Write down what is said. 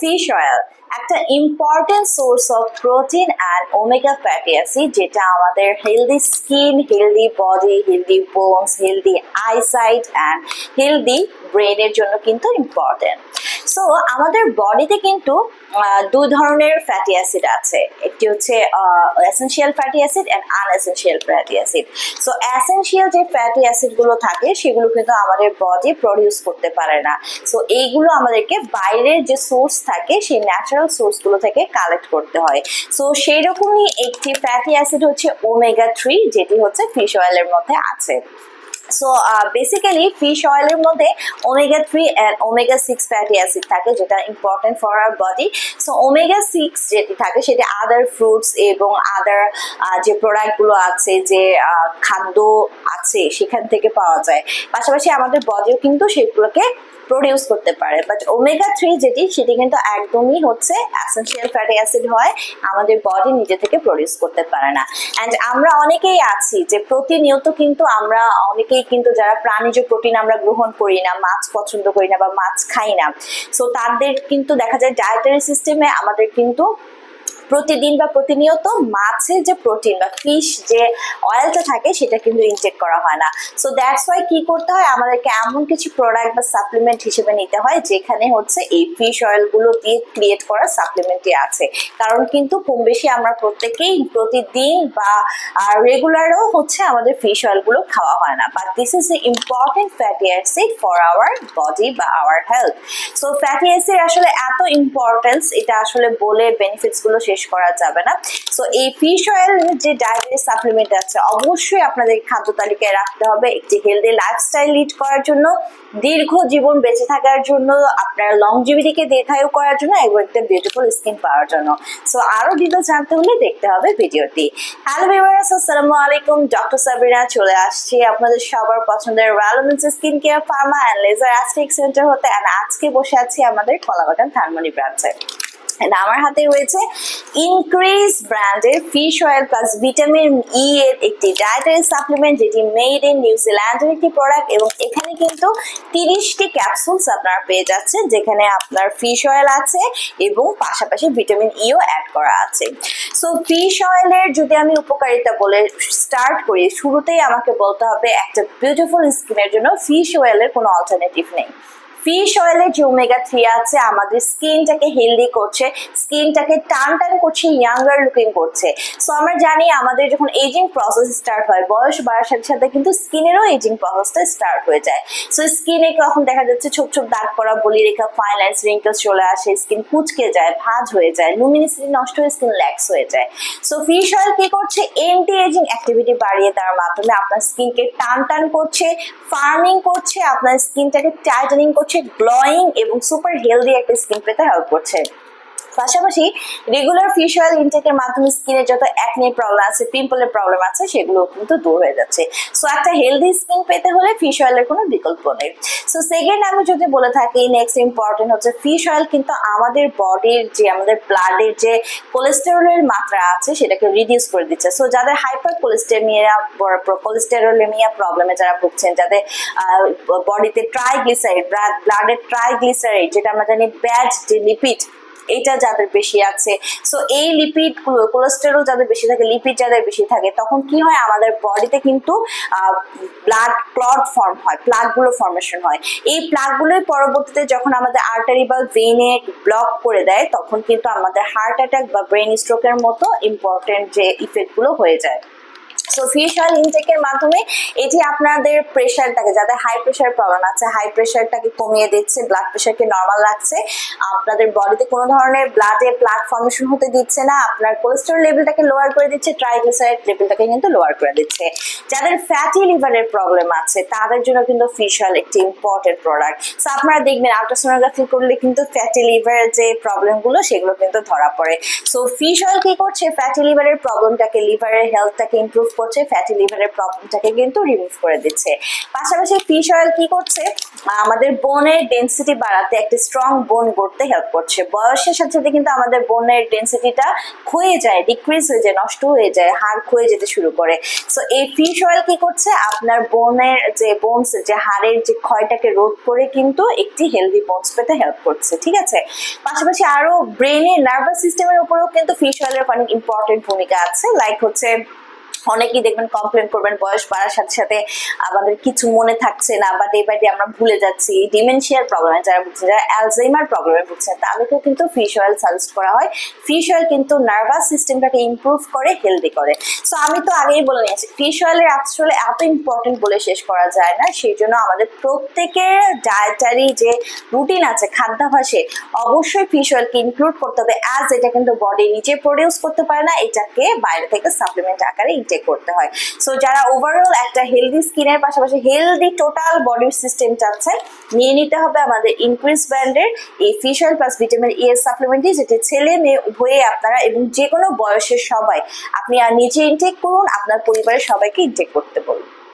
Fish oil একটা important source of protein and omega fatty acid যেটা আমাদের healthy skin healthy body healthy bones healthy eyesight and healthy ব্রেনের জন্য কিন্তু important so আমাদের বডিতে কিন্তু দুই ধরনের ফ্যাটি অ্যাসিড আছে। একটি হচ্ছে essential fatty acid and unessential fatty acid so essential যে ফ্যাটি অ্যাসিডগুলো থাকে, সেগুলো কিন্তু আমাদের বডি প্রডিউস করতে পারে না। সো এইগুলো আমাদেরকে বাইরের যে সোর্স থাকে, সেই ন্যাচারাল সোর্সগুলো থেকে কালেক্ট করতে হয়। সো সেই রকমই একটি ফ্যাটি অ্যাসিড হচ্ছে ওমেগা থ্রি যেটি হচ্ছে ফিশ অয়েলের মধ্যে আছে। সো বেসিক্যালি ফিশ অয়েলের মধ্যে omega three and omega six fatty acid থাকে যেটা important for our body so omega six যেটি থাকে সেটি আদার ফ্রুটস এবং আদার যে প্রোডাক্টগুলো আছে যে আহ, খাদ্য আছে সেখান থেকে পাওয়া যায়। পাশাপাশি আমাদের বডিও কিন্তু সেগুলোকে প্রডিউস করতে পারে বাট ওমেগা থ্রি যেটি, সেটি কিন্তু একদমই হচ্ছে অ্যাসেন্সিয়াল ফ্যাটি অ্যাসিড হয়, আমাদের বডি নিজে থেকে প্রডিউস করতে পারে না। অ্যান্ড আমরা অনেকেই আছি যে প্রতিনিয়ত কিন্তু আমরা, অনেকেই কিন্তু যারা প্রাণীজ প্রোটিন আমরা গ্রহণ করি না, মাছ পছন্দ করি না বা মাছ খাই না সো তাদের কিন্তু দেখা যায় ডায়েটারি সিস্টেমে আমাদের কিন্তু প্রতিদিন বা প্রতিনিয়ত মাছের যে প্রোটিন বা ফিশ যে অয়েলটা থাকে, সেটা কিন্তু ইনটেক করা হয় না। সো দ্যাটস ওয়াই কি করতে হয়? আমাদেরকে এমন কিছু প্রোডাক্ট বা সাপ্লিমেন্ট হিসেবে নিতে হয়, যেখানে হচ্ছে এই ফিশ অয়েলগুলো দিয়ে ক্রিয়েট করা সাপ্লিমেন্টই আছে। কারণ কিন্তু কম বেশি আমরা প্রত্যেকেই প্রতিদিন বা রেগুলারও হচ্ছে আমাদের ফিশ অয়েলগুলো খাওয়া হয় না। But this is a important fatty acid for our body বা our health so fatty acid আসলে এত ইম্পর্টেন্স এটা আসলে বলে বেনিফিটসগুলো শেষ করা যাবে না। সো এই ফিশ অয়েল যে ডায়েটারি সাপ্লিমেন্ট আছে, অবশ্যই আপনাদের খাদ্য তালিকায় রাখতে হবে। একটি হেলদি লাইফস্টাইল লিড করার জন্য, দীর্ঘ জীবন বেঁচে থাকার জন্য, আপনার লংজিভিটিকে দীর্ঘায়ু করার জন্য, এবং একটা বিউটিফুল স্কিন পাওয়ার জন্য। সো আরও ডিটেলস জানতে হলে দেখতে হবে ভিডিওটি। হ্যালো ভিউয়ার্স আসসালামু আলাইকুম। ডক্টর সাবিনা চলে আসছি আপনাদের সবার পছন্দের ভ্যালোমেন্স skin care pharma and laser aesthetic center হতে। And আজকে বসে আছি আমাদের কলাবাগান থার্মনি ব্রাঞ্চে আমার হাতে রয়েছে ইনক্রিজ ব্র্যান্ডের fish oil plus vitamin E এর একটি ডায়েটারি সাপ্লিমেন্ট যেটি মেড ইন নিউজিল্যান্ডের একটি প্রোডাক্ট এবং এখানে কিন্তু তিরিশটি ক্যাপসুলস আপনারা পেয়ে যাচ্ছেন, যেখানে আপনার ফিশ অয়েল আছে এবং পাশাপাশি ভিটামিন ইও অ্যাড করা আছে। সো ফিশ অয়েলের যদি আমি উপকারিতা বলে স্টার্ট করি, শুরুতেই আমাকে বলতে হবে একটা বিউটিফুল স্কিনের জন্য ফিশ অয়েলের কোনো অল্টারনেটিভ নেই। ফিশ অয়েলে যে ওমেগা থ্রি আছে, আমাদের স্কিনটাকে হেলদি করছে স্কিনটাকে টান টান করছে ইয়াঙ্গার লুকিং করছে। সো আমরা জানি আমাদের যখন এজিং প্রসেস স্টার্ট হয়, বয়স বাড়ার সাথে সাথে কিন্তু স্কিনেরও এজিং প্রসেসটা স্টার্ট হয়ে যায়। সো স্কিনে তখন দেখা যাচ্ছে ছোপ ছোপ দাগ পড়া বলি রেখা ফাইন লাইন্স রিঙ্কেলস চলে আসে স্কিন কুচকে যায়, ভাঁজ হয়ে যায় লুমিনিসিটি নষ্ট হয়ে স্কিন ল্যাক্স হয়ে যায়। সো ফিশ অয়েল কি করছে? এন্টি এজিং অ্যাক্টিভিটি বাড়িয়ে দেওয়ার মাধ্যমে আপনার স্কিনকে টান টান করছে ফার্মিং করছে, আপনার স্কিনটাকে টাইটেনিং করছে গ্লোয়িং এবং সুপার হেলদি একটা স্কিন পেতে হেল্প করছে। পাশাপাশি রেগুলার ফিশ অয়েল ইনটেকের মাধ্যমে স্কিনের যত একনে প্রবলেম আছে পিম্পলের প্রবলেম আছে, সেগুলো কিন্তু দূর হয়ে যাচ্ছে। সো একটা হেলদি স্কিন পেতে হলে ফিশ অয়েলের কোনো বিকল্প নেই। সো সেকেন্ড আমি যদি বলে থাকি নেক্সট ইম্পর্টেন্ট হচ্ছে ফিশ অয়েল কিন্তু আমাদের বডির যে, আমাদের ব্লাডের যে কোলেস্টেরলের মাত্রা আছে, সেটাকে রিডিউস করে দিচ্ছে। সো যাদের হাইপার কোলেস্টেমিয়া কোলেস্টেরোলেমিয়া প্রবলেমে যারা ভুগছেন, যাদের বডিতে ট্রাইগ্লিসারাইড ব্লাডের ট্রাইগ্লিসারাইড যেটা আমরা জানি ব্যাড যে লিপিড এটা যাদের বেশি আছে। সো এই লিপিডগুলো কোলেস্টেরল যাদের বেশি থাকে লিপিড যাদের বেশি থাকে, তখন কি হয়? আমাদের বডিতে কিন্তু ব্লাড ক্লট ফর্ম হয় প্লাগগুলো ফর্মেশন হয়। এই প্লাগ গুলোই পরবর্তীতে যখন আমাদের আর্টারি বা ভেনে ব্লক করে দেয়, তখন কিন্তু আমাদের হার্ট অ্যাটাক বা ব্রেন স্ট্রোকের মতো ইম্পর্টেন্ট যে ইফেক্টগুলো হয়ে যায়। সো ফিশ অয়েল ইনটেকের মাধ্যমে এটি আপনাদের প্রেশারটাকে যাদের হাই প্রেশার প্রবলেম আছে হাই প্রেশারটাকে কমিয়ে দিচ্ছে ব্লাড প্রেশারকে নর্মাল রাখছে, আপনাদের বডিতে কোনো ধরনের ব্লাডে ফর্মেশন হতে দিচ্ছে না, আপনার কোলেস্টেরল লেভেলটাকে লোয়ার করে দিচ্ছে ট্রাইগ্লিসারাইড লেভেলটাকে কিন্তু লোয়ার করে দিচ্ছে। যাদের ফ্যাটি লিভারের প্রবলেম আছে, তাদের জন্য কিন্তু ফিশ অয়েল একটি ইম্পর্টেন্ট প্রোডাক্ট সো আপনারা দেখবেন আল্ট্রাসোনোগ্রাফি করলে কিন্তু ফ্যাটি লিভারের যে প্রবলেমগুলো সেগুলো কিন্তু ধরা পড়ে। সো ফিশ অয়েল কি করছে? ফ্যাটি লিভারের প্রবলেমটাকে লিভারের হেলথটাকে ইমপ্রুভ করছে ফ্যাটি লিভারের প্রবলেমটাকে কিন্তু রিমুভ করে দিচ্ছে। পাশাপাশি ফিশ অয়েল কি করছে? আমাদের বোনের ডেন্সিটি বাড়াতে একটা স্ট্রং বোন গড়তে হেল্প করছে। বয়সের সাথে সাথে কিন্তু আমাদের বোনের ডেন্সিটিটা ক্ষয়ে যায় ডিক্রিজ হয়ে যায়, নষ্ট হয়ে যায়, হাড় ক্ষয়ে যেতে শুরু করে। সো এই ফিশ অয়েল কি করছে? আপনার বোনের যে বোনস যে হাড়ের যে ক্ষয়টাকে রোধ করে কিন্তু একটি হেলদি বোনস পেতে হেল্প করছে, ঠিক আছে? পাশাপাশি আরও ব্রেনের নার্ভাস সিস্টেমের উপরেও কিন্তু ফিশ অয়েলের অনেক ইম্পর্টেন্ট ভূমিকা আছে। লাইক হচ্ছে অনেকেই দেখবেন কমপ্লেন করবেন, বয়স বাড়ার সাথে সাথে আমাদের কিছু মনে থাকছে না, বা ডে বাই ডে আমরা ভুলে যাচ্ছি। ডিমেনশিয়ার প্রবলেমে যারা ভুগছে, যারা অ্যালজাইমার প্রবলেমে ভুগছেন তাদেরকেও কিন্তু ফিশ অয়েল সাজেস্ট করা হয়। ফিশ অয়েল কিন্তু নার্ভাস সিস্টেমটাকে ইমপ্রুভ করে হেলদি করে। সো আমি তো আগেই বলে নিয়েছি ফিশ অয়েলের আসলে এত ইম্পর্টেন্ট বলে শেষ করা যায় না। সেই জন্য আমাদের প্রত্যেকের ডায়েটারি যে রুটিন আছে খাদ্যাভাসে অবশ্যই ফিশ অয়েলকে ইনক্লুড করতে হবে। অ্যাজ এটা কিন্তু বডি নিজে প্রডিউস করতে পারে না, এটাকে বাইরে থেকে সাপ্লিমেন্ট আকারে ইনটেক করতে হয়। সো যারা ওভারঅল একটা হেলদি স্কিনের পাশাপাশি হেলদি টোটাল বডির সিস্টেম চাচ্ছেন নিয়ে নিতে হবে আমাদের ইনক্রিজ ব্র্যান্ডের এই fish oil plus vitamin E এর সাপ্লিমেন্টটি যেটি ছেলে মেয়ে উভয়ে আপনারা এবং যে কোনো বয়সের সবাই আপনি আর নিজে ইনটেক করুন, আপনার পরিবারের সবাইকে ইনটেক করতে বলুন।